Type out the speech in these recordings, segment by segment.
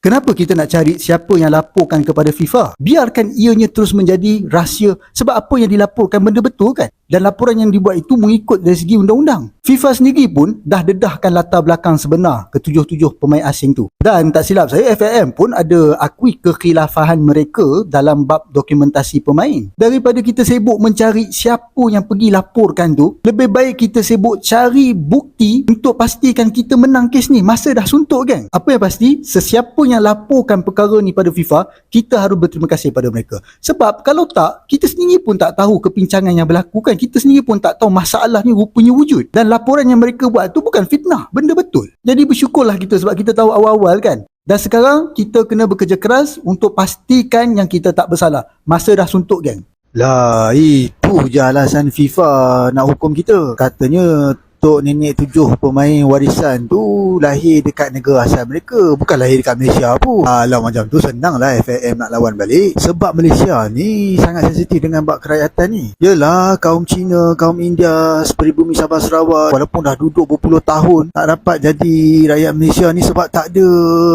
Kenapa kita nak cari siapa yang laporkan kepada FIFA? Biarkan ianya terus menjadi rahsia sebab apa yang dilaporkan benda betul kan? Dan laporan yang dibuat itu mengikut dari segi undang-undang. FIFA sendiri pun dah dedahkan latar belakang sebenar ketujuh-tujuh pemain asing tu. Dan tak silap saya, FAM pun ada akui kekhilafahan mereka dalam bab dokumentasi pemain. Daripada kita sibuk mencari siapa yang pergi laporkan tu, lebih baik kita sibuk cari bukti untuk pastikan kita menang kes ni. Masa dah suntuk kan? Apa yang pasti, sesiapa yang laporkan perkara ni pada FIFA, kita harus berterima kasih pada mereka. Sebab kalau tak, kita sendiri pun tak tahu kepincangan yang berlaku kan. Kita sendiri pun tak tahu masalah ni rupanya wujud. Dan laporan yang mereka buat tu bukan fitnah, benda betul. Jadi bersyukurlah kita sebab kita tahu awal-awal kan. Dan sekarang kita kena bekerja keras untuk pastikan yang kita tak bersalah. Masa dah suntuk geng. Lah, itu je alasan FIFA nak hukum kita. Katanya Tok nenek tujuh pemain warisan tu lahir dekat negara asal mereka. Bukan lahir dekat Malaysia pun. Alah macam tu senang lah FAM nak lawan balik. Sebab Malaysia ni sangat sensitif dengan bak kerakyatan ni. Yelah kaum Cina, kaum India, seperibumi Sabah Sarawak. Walaupun dah duduk berpuluh tahun tak dapat jadi rakyat Malaysia ni sebab tak ada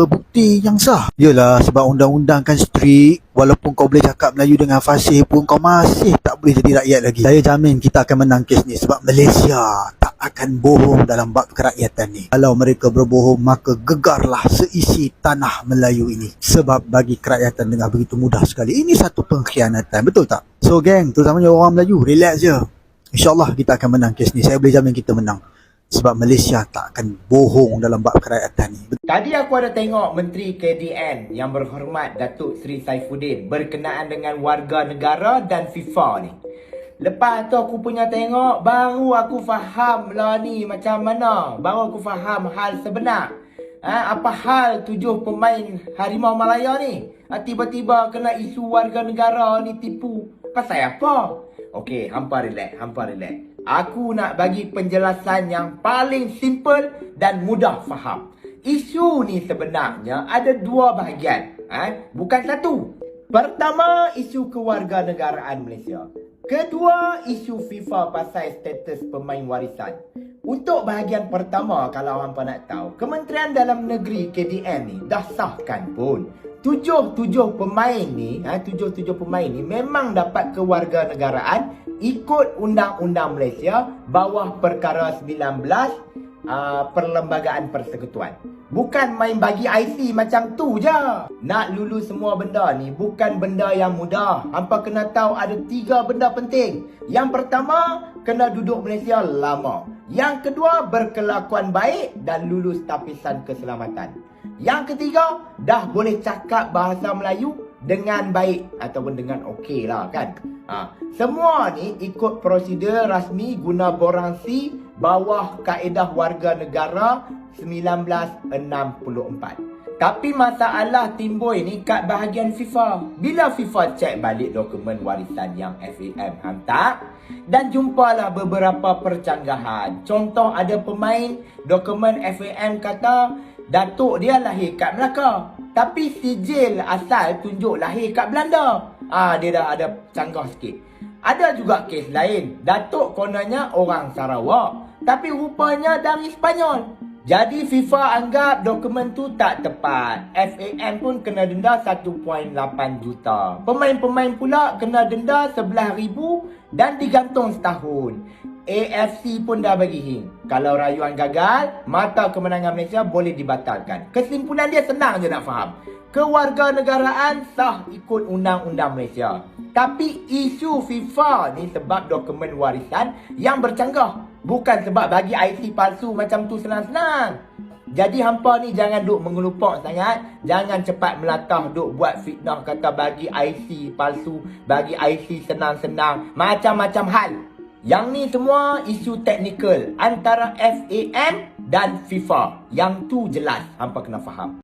bukti yang sah. Yelah sebab undang-undang kan strict. Walaupun kau boleh cakap Melayu dengan fasih pun kau masih tak boleh jadi rakyat lagi. Saya jamin kita akan menang kes ni sebab Malaysia akan bohong dalam bab kerakyatan ni. Kalau mereka berbohong, maka gegarlah seisi tanah Melayu ini. Sebab bagi kerakyatan dengan begitu mudah sekali. Ini satu pengkhianatan, betul tak? So geng, terutamanya orang Melayu, relax je. InsyaAllah kita akan menang kes ni. Saya boleh jamin kita menang. Sebab Malaysia tak akan bohong dalam bab kerakyatan ni. Tadi aku ada tengok Menteri KDN yang berhormat Datuk Seri Saifuddin berkenaan dengan warga negara dan FIFA ni. Lepas tu aku punya tengok baru aku faham lah ni macam mana. Baru aku faham hal sebenar. Ha, apa hal tujuh pemain Harimau Malaya ni? Ha, tiba-tiba kena isu warga negara ni tipu. Pasal apa? Okey, hampa relax, hampa relax. Aku nak bagi penjelasan yang paling simple dan mudah faham. Isu ni sebenarnya ada dua bahagian. Ha? Bukan satu. Pertama, isu kewarganegaraan Malaysia. Kedua, isu FIFA pasal status pemain warisan. Untuk bahagian pertama, kalau hampa nak tahu, Kementerian Dalam Negeri KDN ni dah sahkan pun. Tujuh-tujuh pemain ni, ha, tujuh-tujuh pemain ni memang dapat kewarganegaraan ikut Undang-Undang Malaysia bawah Perkara 19 uh, Perlembagaan Persekutuan. Bukan main bagi IC macam tu je. Nak lulus semua benda ni bukan benda yang mudah. Hampa kena tahu ada tiga benda penting. Yang pertama, kena duduk Malaysia lama. Yang kedua, berkelakuan baik dan lulus tapisan keselamatan. Yang ketiga, dah boleh cakap bahasa Melayu dengan baik ataupun dengan okey lah kan. Ha. Semua ni ikut prosedur rasmi guna borang C bawah kaedah warga negara 1964. Tapi masalah timbul ni kat bahagian FIFA. Bila FIFA cek balik dokumen warisan yang FAM hantar dan jumpalah beberapa percanggahan. Contoh ada pemain dokumen FAM kata datuk dia lahir kat Melaka. Tapi sijil asal tunjuk lahir kat Belanda. Ah dia dah ada canggah sikit. Ada juga kes lain. Datuk kononnya orang Sarawak. Tapi rupanya dari Spanyol. Jadi FIFA anggap dokumen tu tak tepat. FAM pun kena denda 1.8 juta. Pemain-pemain pula kena denda 11,000 dan digantung setahun. AFC pun dah bagi hint. Kalau rayuan gagal, mata kemenangan Malaysia boleh dibatalkan. Kesimpulan dia senang je nak faham. Kewarganegaraan sah ikut undang-undang Malaysia. Tapi isu FIFA ni sebab dokumen warisan yang bercanggah. Bukan sebab bagi IC palsu macam tu senang-senang. Jadi hampa ni jangan duk mengelupak sangat. Jangan cepat melatah duk buat fitnah kata bagi IC palsu, bagi IC senang-senang. Macam-macam hal. Yang ni semua isu teknikal antara FAM dan FIFA. Yang tu jelas hampa kena faham.